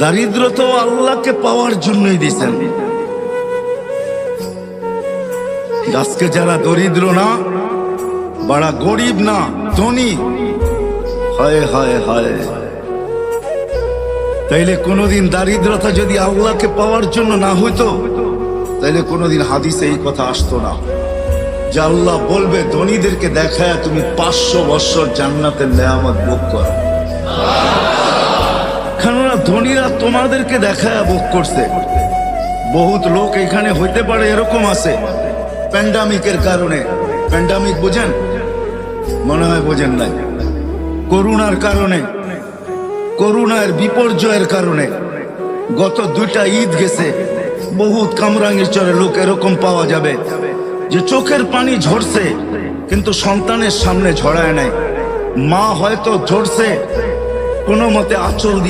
দারিদ্র তো আল্লাহকে পাওয়ার জন্যই দিছেন আজকে যারা দরিদ্র না, বাড়া গরিব না, ধনী, হায় হায় হায়। তাইলে কোনোদিন দারিদ্রতা যদি আল্লাহকে পাওয়ার জন্য না হইতো, তাইলে কোনোদিন হাদিসে এই কথা আসতো না। যে আল্লাহ বলবে, ধনীদেরকে দেখায় তুমি পাঁচশো বৎসর জান্নাতের নেয়ামত ভোগ করো। ধনীরা তোমাদেরকে দেখায় ভোগ করছে। বহুত লোক এখানে হইতে পারে এরকম আছে। প্যান্ডামিকের কারণে। প্যান্ডামিক বোঝেন? মনে হয় বোঝেন নাই। করুণার কারণে। করুণার বিপর্যয়ের কারণে। গত দুইটা ঈদ গেছে। বহুত কামরাঙ্গির চরে লোক এরকম পাওয়া যাবে। যে চোখের পানি ঝরছে, কিন্তু সন্তানের সামনে ঝরায় নাই। মা হয়তো ঝরছে। কোনো মতে আঁচল দিয়া